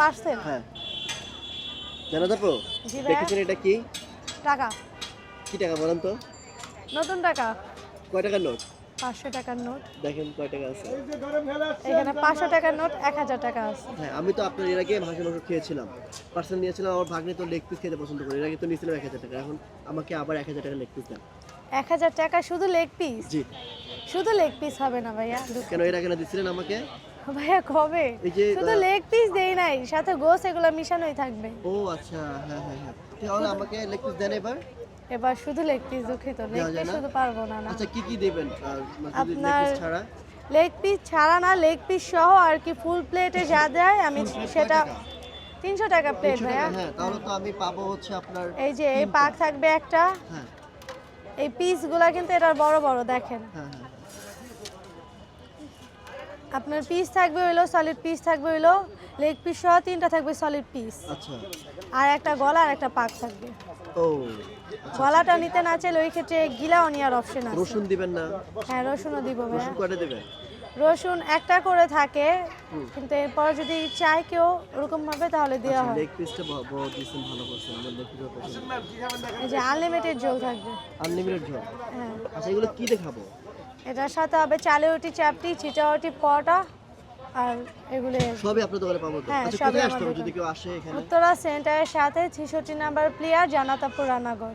Parcel? হ্যাঁ। জানাতে পারো জি ভাইয়া। দেখেছেন এটা কি? টাকা। কি টাকা বলেন তো? নতুন টাকা। কয় টাকার নোট? পাঁচশো টাকার নোট। দেখেন কয় টাকা আছে। এখানে পাঁচশো টাকার নোট এক হাজার টাকা আছে। হ্যাঁ আমি তো আপনার এর আগে ভাষা মাংস খেয়েছিলাম। পার্সেল নিয়েছিলাম আমার ভাগ্নে তো লেগ পিস খেতে পছন্দ করে। এর আগে তো নিয়েছিলাম এক হাজার টাকা এখন আমাকে আবার এক হাজার টাকা লেগ পিস দেন। এক হাজার টাকা শুধু লেগ পিস? জি। শুধু লেগ পিস হবে না ভাইয়া কেন এর আগে না দিচ্ছিলেন আমাকে? ভাইয়া কবে? এই শুধু লেগ পিস দেই নাই সাথে গোস এগুলো মিশানোই থাকবে। ও আচ্ছা হ্যাঁ হ্যাঁ হ্যাঁ। তাহলে আমাকে লেগ পিস দেন এবার? এবার শুধু লেগ পিস দুঃখিত লেগ পিস শুধু পারব না না। আচ্ছা কি কি দেবেন? লেগ আপনার- পিস ছাড়া? লেগ পিস ছাড়া না লেগ পিস সহ আর কি ফুল প্লেটে যা দেয় আমি সেটা তিনশো টাকা প্লেট ভাইয়া। হ্যাঁ তাহলে তো আমি পাবো হচ্ছে আপনার এই যে এই পাক থাকবে একটা। হ্যাঁ। এই পিসগুলা কিন্তু এটার বড় বড় দেখেন। হ্যাঁ হ্যাঁ। আপনার পিস থাকবে হইল সলিড পিস থাকবে হইল লেগ পিস সহ তিনটা থাকবে সলিড পিস আচ্ছা। আর একটা গলা আর একটা পাক থাকবে। ও গলাটা নিতে না চাইলে ওই ক্ষেত্রে গিলাও নেওয়ার অপশন আছে। রসুন দিবেন না? হ্যাঁ রসুনও দিব ভাইয়া। রসুন কয়টা দেবেন? রসুন একটা করে থাকে কিন্তু এরপর যদি চাই কেউ ওরকম ভাবে তাহলে দেওয়া হয়। লেগ পিসটা বড় দিয়েছেন ভালো করছেন আমার লেগ পিসটা পছন্দ এই যে আনলিমিটেড জল থাকবে। আনলিমিটেড ঝোল হ্যাঁ। আচ্ছা এগুলো কি দেখাবো? এটার সাথে হবে চালেউটি চাপটি চিটাউটি পটা আর এগুলো সবই আপনার দোকানে পাবো তো? হ্যাঁ, আচ্ছা সবই কোথায় আসতে হবে যদি কেউ আসে এখানে? উত্তরা সেন্টারের সাথে ছেষট্টি নাম্বার প্লেয়ার জানাতাপুর রানাগড়